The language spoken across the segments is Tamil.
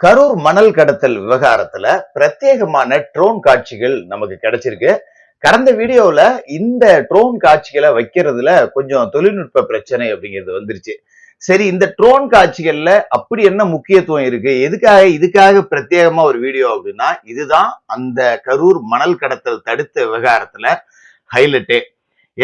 கரூர் மணல் கடத்தல் விவகாரத்துல பிரத்யேகமான ட்ரோன் காட்சிகள் நமக்கு கிடைச்சிருக்கு. கடந்த வீடியோல இந்த ட்ரோன் காட்சிகளை வைக்கிறதுல கொஞ்சம் தொழில்நுட்ப பிரச்சனை அப்படிங்கிறது வந்துருச்சு. சரி இந்த ட்ரோன் காட்சிகள்ல அப்படி என்ன முக்கியத்துவம் இருக்கு? எதுக்காக இதுக்காக பிரத்யேகமா ஒரு வீடியோ அப்படின்னா இதுதான் அந்த கரூர் மணல் கடத்தல் தடுத்த விவகாரத்துல ஹைலைட்டே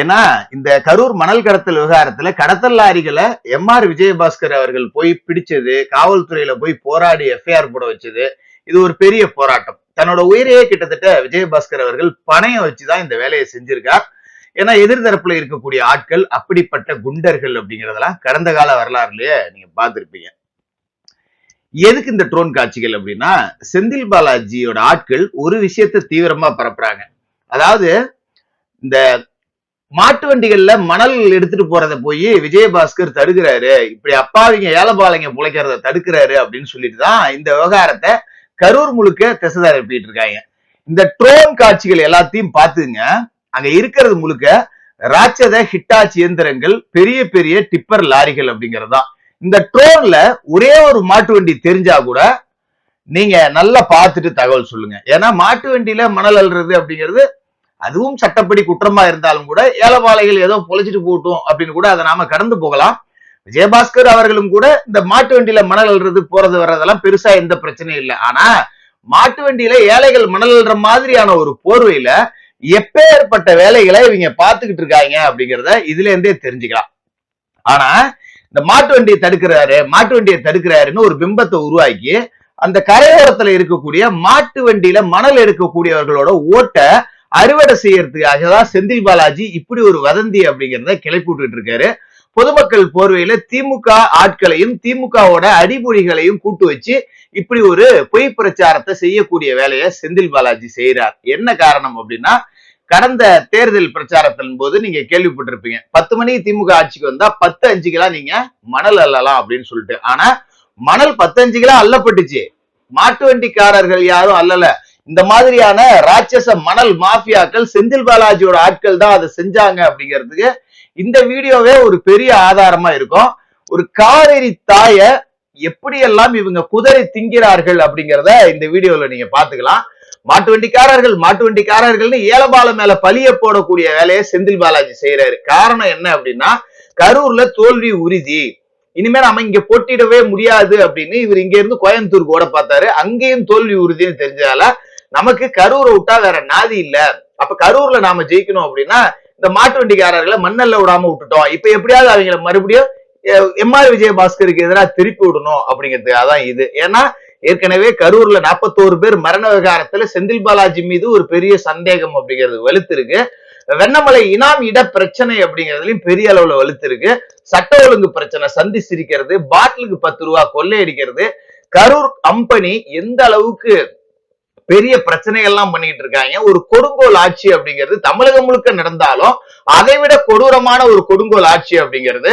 ஏன்னா இந்த கரூர் மணல் கடத்தல் விவகாரத்துல கடத்தல் லாரிகளை எம் ஆர் விஜயபாஸ்கர் அவர்கள் போய் பிடிச்சது காவல்துறையில போய் போராடி எஃப்ஐஆர் போட வச்சது இது ஒரு பெரிய போராட்டம். தன்னோட உயிரையே கிட்டத்தட்ட விஜயபாஸ்கர் அவர்கள் பணையம் வச்சுதான் இந்த வேலையை செஞ்சிருக்கார். ஏன்னா எதிர்தரப்புல இருக்கக்கூடிய ஆட்கள் அப்படிப்பட்ட குண்டர்கள் அப்படிங்கறதெல்லாம் கடந்த கால வரலாறுலயே நீங்க பார்த்துருப்பீங்க. எதுக்கு இந்த ட்ரோன் காட்சிகள் அப்படின்னா செந்தில் பாலாஜியோட ஆட்கள் ஒரு விஷயத்தை தீவிரமா பரப்புறாங்க. அதாவது இந்த மாட்டு வண்டிகள்ல மணல் எடுத்துட்டு போறத போய் விஜயபாஸ்கர் தடுக்கிறாரு. இப்படி அப்பாவிங்க ஏலபாளைங்க புழைக்கிறத தடுக்கிறாரு அப்படின்னு சொல்லிட்டு தான் இந்த விவகாரத்தை கரூர் முழுக்க திசை எப்படி இருக்காங்க. இந்த ட்ரோன் காட்சிகள் எல்லாத்தையும் பார்த்துங்க. அங்க இருக்கிறது முழுக்க ராட்சத ஹிட்டாச்சி இயந்திரங்கள் பெரிய பெரிய டிப்பர் லாரிகள் அப்படிங்கறதுதான் இந்த ட்ரோன்ல ஒரே ஒரு மாட்டு வண்டி தெரிஞ்சா கூட நீங்க நல்லா பார்த்துட்டு தகவல் சொல்லுங்க. ஏன்னா மாட்டு வண்டியில மணல் அல்றது அப்படிங்கிறது அதுவும் சட்டப்படி குற்றமா இருந்தாலும் கூட ஏலவாளைகள் ஏதோ பொழைச்சிட்டு போட்டும் அப்படின்னு கூட அதை நாம கடந்து போகலாம். விஜயபாஸ்கர் அவர்களும் கூட இந்த மாட்டு வண்டியில மணல் அல்றது போறது வர்றதெல்லாம் பெருசா எந்த பிரச்சனையும் இல்லை. ஆனா மாட்டு வண்டியில ஏழைகள் மணல் அல்ற மாதிரியான ஒரு போர்வையில எப்பேற்பட்ட வேலைகளை இவங்க பாத்துக்கிட்டு இருக்காங்க அப்படிங்கிறத இதுல இருந்தே தெரிஞ்சுக்கலாம். ஆனா இந்த மாட்டு வண்டியை தடுக்கிறாரு மாட்டு வண்டியை தடுக்கிறாருன்னு ஒரு பிம்பத்தை உருவாக்கி அந்த கரையோரத்துல இருக்கக்கூடிய மாட்டு வண்டியில மணல் எடுக்கக்கூடியவர்களோட ஓட்டை அறுவடை செய்யறதுக்காக தான் செந்தில் பாலாஜி இப்படி ஒரு வதந்தி அப்படிங்கிறத கிளப்பி இருக்காரு பொதுமக்கள் போர்வையில திமுக ஆட்களையும் திமுகவோட அடிமொழிகளையும் கூட்டு வச்சு இப்படி ஒரு பொய் பிரச்சாரத்தை செய்யக்கூடிய வேலையை செந்தில் பாலாஜி செய்யறார் என்ன காரணம் அப்படின்னா கடந்த தேர்தல் பிரச்சாரத்தின் போது நீங்க கேள்விப்பட்டிருப்பீங்க பத்து மணிக்கு திமுக ஆட்சிக்கு வந்தா பத்து அஞ்சுக்கெல்லாம் நீங்க மணல் அள்ளலாம் அப்படின்னு சொல்லிட்டு. ஆனா மணல் பத்து அஞ்சுக்கெல்லாம் அள்ளப்பட்டுச்சு மாட்டு வண்டிக்காரர்கள் யாரும் அல்லல. இந்த மாதிரியான ராட்சச மணல் மாஃபியாக்கள் செந்தில் பாலாஜியோட ஆட்கள் தான் அதை செஞ்சாங்க அப்படிங்கிறதுக்கு இந்த வீடியோவே ஒரு பெரிய ஆதாரமா இருக்கும். ஒரு காவேரி தாய எப்படியெல்லாம் இவங்க குதிரை திங்கிறார்கள் அப்படிங்கிறத இந்த வீடியோல நீங்க பாத்துக்கலாம் மாட்டு வண்டிக்காரர்கள் மாட்டு வண்டிக்காரர்கள்னு ஏலபால மேல பழிய போடக்கூடிய வேலையை செந்தில் பாலாஜி செய்யறாரு காரணம் என்ன அப்படின்னா கரூர்ல தோல்வி உறுதி. இனிமே நம்ம இங்க போட்டிடவே முடியாது அப்படின்னு இவர் இங்க இருந்து கோயம்புத்தூர் கூட பார்த்தாரு. அங்கேயும் தோல்வி உறுதின்னு தெரிஞ்சதால நமக்கு கரூரை விட்டா வேற நாதி இல்ல. அப்ப கரூர்ல நாம ஜெயிக்கணும் அப்படின்னா இந்த மாட்டு வண்டிக்காரர்களை மண்ணல்ல விடாம விட்டுட்டோம். இப்ப எப்படியாவது அவங்கள மறுபடியும் எம்ஆர் விஜயபாஸ்கருக்கு எதிராக திருப்பி விடணும் அப்படிங்கிறதுக்காக தான் இது. ஏன்னா ஏற்கனவே கரூர்ல நாற்பத்தோரு பேர் மரண விவகாரத்துல செந்தில் பாலாஜி மீது ஒரு பெரிய சந்தேகம் அப்படிங்கிறது வலுத்திருக்கு. வெண்ணமலை இனாம் இட பிரச்சனை அப்படிங்கிறதுலயும் பெரிய அளவுல வலுத்திருக்கு. சட்ட ஒழுங்கு பிரச்சனை சந்தி சிரிக்கிறது பாட்டிலுக்கு பத்து ரூபா கொள்ளையடிக்கிறது கரூர் கம்பெனி எந்த அளவுக்கு பெரிய பிரச்சனைகள்லாம் பண்ணிட்டு இருக்காங்க. ஒரு கொடுங்கோல் ஆட்சி அப்படிங்கிறது தமிழகம் முழுக்க நடந்தாலும் அதை விட கொடூரமான ஒரு கொடுங்கோல் ஆட்சி அப்படிங்கிறது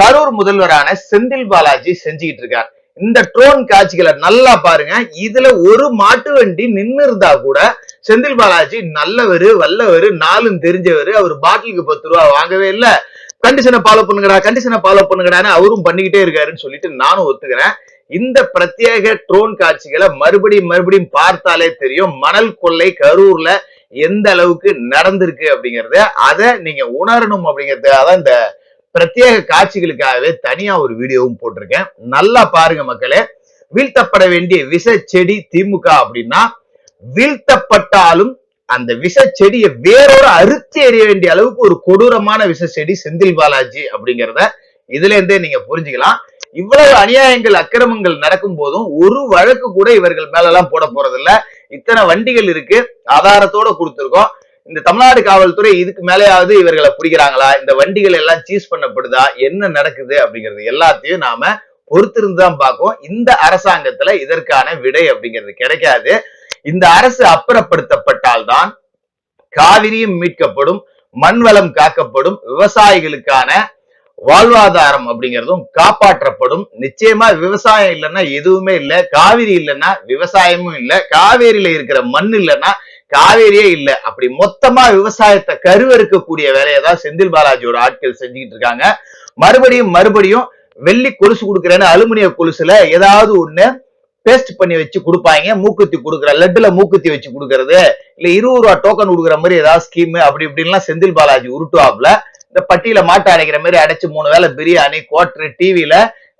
கரூர் முதல்வரான செந்தில் பாலாஜி செஞ்சுக்கிட்டு இருக்கார். இந்த ட்ரோன் காட்சிகளை நல்லா பாருங்க. இதுல ஒரு மாட்டு வண்டி நின்னு இருந்தா கூட செந்தில் பாலாஜி நல்லவரு வல்லவரு நாளும் தெரிஞ்சவரு. அவர் பாட்டிலுக்கு பத்து ரூபா வாங்கவே இல்ல. கண்டிஷனை ஃபாலோ பண்ணுங்கடா கண்டிஷனை ஃபாலோ பண்ணுங்கடான்னு அவரும் பண்ணிக்கிட்டே இருக்காருன்னு சொல்லிட்டு நானும் ஒத்துக்கிறேன். இந்த பிரத்யேக ட்ரோன் காட்சிகளை மறுபடியும் மறுபடியும் பார்த்தாலே தெரியும். மணல் கொள்ளை கரூர்ல எந்த அளவுக்கு நடந்திருக்கு அப்படிங்கறத. அதை நீங்க உணரணும் அப்படிங்கறதுக்காக இந்த பிரத்யேக காட்சிகளுக்காகவே தனியா ஒரு வீடியோவும் போட்டிருக்கேன். நல்லா பாருங்க மக்களே. வீழ்த்தப்பட வேண்டிய விஷ செடி திமுக அப்படின்னா வீழ்த்தப்பட்டாலும் அந்த விஷ செடியை வேறோட அறுத்து எறிய வேண்டிய அளவுக்கு ஒரு கொடூரமான விஷ செடி செந்தில் பாலாஜி அப்படிங்கிறத இதுல இருந்தே நீங்க புரிஞ்சுக்கலாம். இவ்வளவு அநியாயங்கள் அக்கிரமங்கள் நடக்கும் போதும் ஒரு வழக்கு கூட இவர்கள் மேல எல்லாம் போட போறது இல்ல இத்தனை வண்டிகள் இருக்கு ஆதாரத்தோட கொடுத்துருக்கோம். இந்த தமிழ்நாடு காவல்துறை இதுக்கு மேலேயாவது இவர்களை பிடிக்கிறாங்களா? இந்த வண்டிகள் எல்லாம் சீஸ் பண்ணப்படுதா? என்ன நடக்குது? அப்படிங்கிறது எல்லாத்தையும் நாம பொறுத்திருந்து தான் பார்க்கும். இந்த அரசாங்கத்துல இதற்கான விடை அப்படிங்கிறது கிடைக்காது. இந்த அரசு அப்புறப்படுத்தப்பட்டால்தான் காவிரியும் மீட்கப்படும் மண்வளம் காக்கப்படும் விவசாயிகளுக்கான வாழ்வாதாரம் அப்படிங்கிறதும் காப்பாற்றப்படும். நிச்சயமா விவசாயம் இல்லைன்னா எதுவுமே இல்லை. காவிரி இல்லைன்னா விவசாயமும் இல்லை. காவேரியில இருக்கிற மண் இல்லைன்னா காவேரியே இல்லை. அப்படி மொத்தமா விவசாயத்தை கருவறுக்கக்கூடிய வேலையை தான் செந்தில் பாலாஜியோட ஆட்கள் செஞ்சுக்கிட்டு இருக்காங்க. மறுபடியும் மறுபடியும் வெள்ளி கொலுசு கொடுக்குறேன்னு அலுமினிய கொலுசுல ஏதாவது ஒண்ணு பேஸ்ட் பண்ணி வச்சு கொடுப்பாங்க. மூக்குத்தி கொடுக்குற லட்டுல மூக்குத்தி வச்சு கொடுக்கறது இல்ல இருபது ரூபா டோக்கன் கொடுக்குற மாதிரி ஏதாவது ஸ்கீம் அப்படி இப்படின்லாம் செந்தில் பாலாஜி உருட்டுவாப்ல இந்த பட்டியல மாட்டை அடைக்கிற மாதிரி அடைச்சு மூணு வேளை பிரியாணி கோட்ரு டிவியில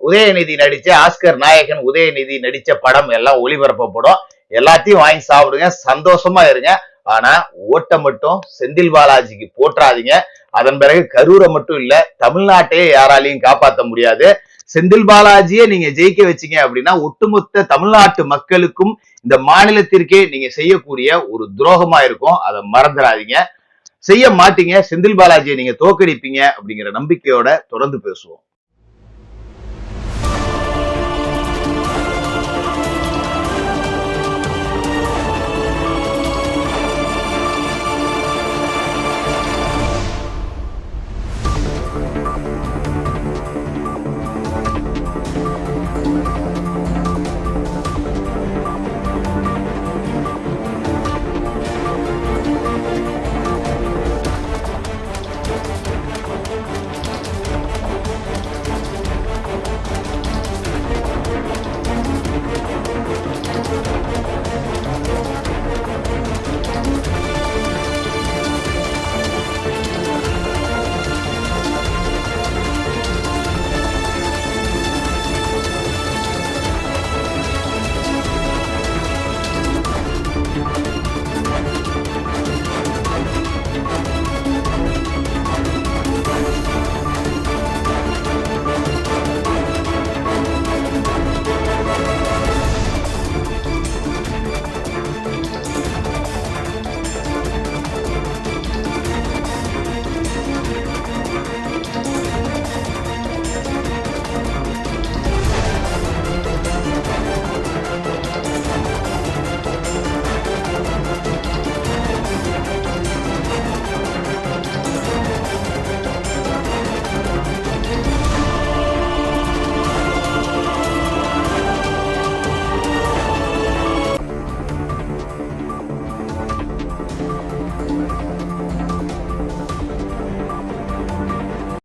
உதயநிதி நடிச்ச ஆஸ்கர் நாயகன் உதயநிதி நடிச்ச படம் எல்லாம் ஒளிபரப்பப்படும். எல்லாத்தையும் வாங்கி சாப்பிடுங்க சந்தோஷமா இருங்க. ஆனா ஓட்டை மட்டும் செந்தில் பாலாஜிக்கு போட்டுறாதீங்க அதன் பிறகு கரூரை மட்டும் இல்ல தமிழ்நாட்டையே யாராலையும் காப்பாற்ற முடியாது. செந்தில் பாலாஜியை நீங்க ஜெயிக்க வச்சீங்க அப்படின்னா ஒட்டுமொத்த தமிழ்நாட்டு மக்களுக்கும் இந்த மாநிலத்திற்கே நீங்க செய்யக்கூடிய ஒரு துரோகமா இருக்கும். அதை மறந்துடாதீங்க. செய்ய மாட்டீங்க செந்தில் பாலாஜியை நீங்க தோக்கடிப்பீங்க அப்படிங்கிற நம்பிக்கையோட தொடர்ந்து பேசுவோம்.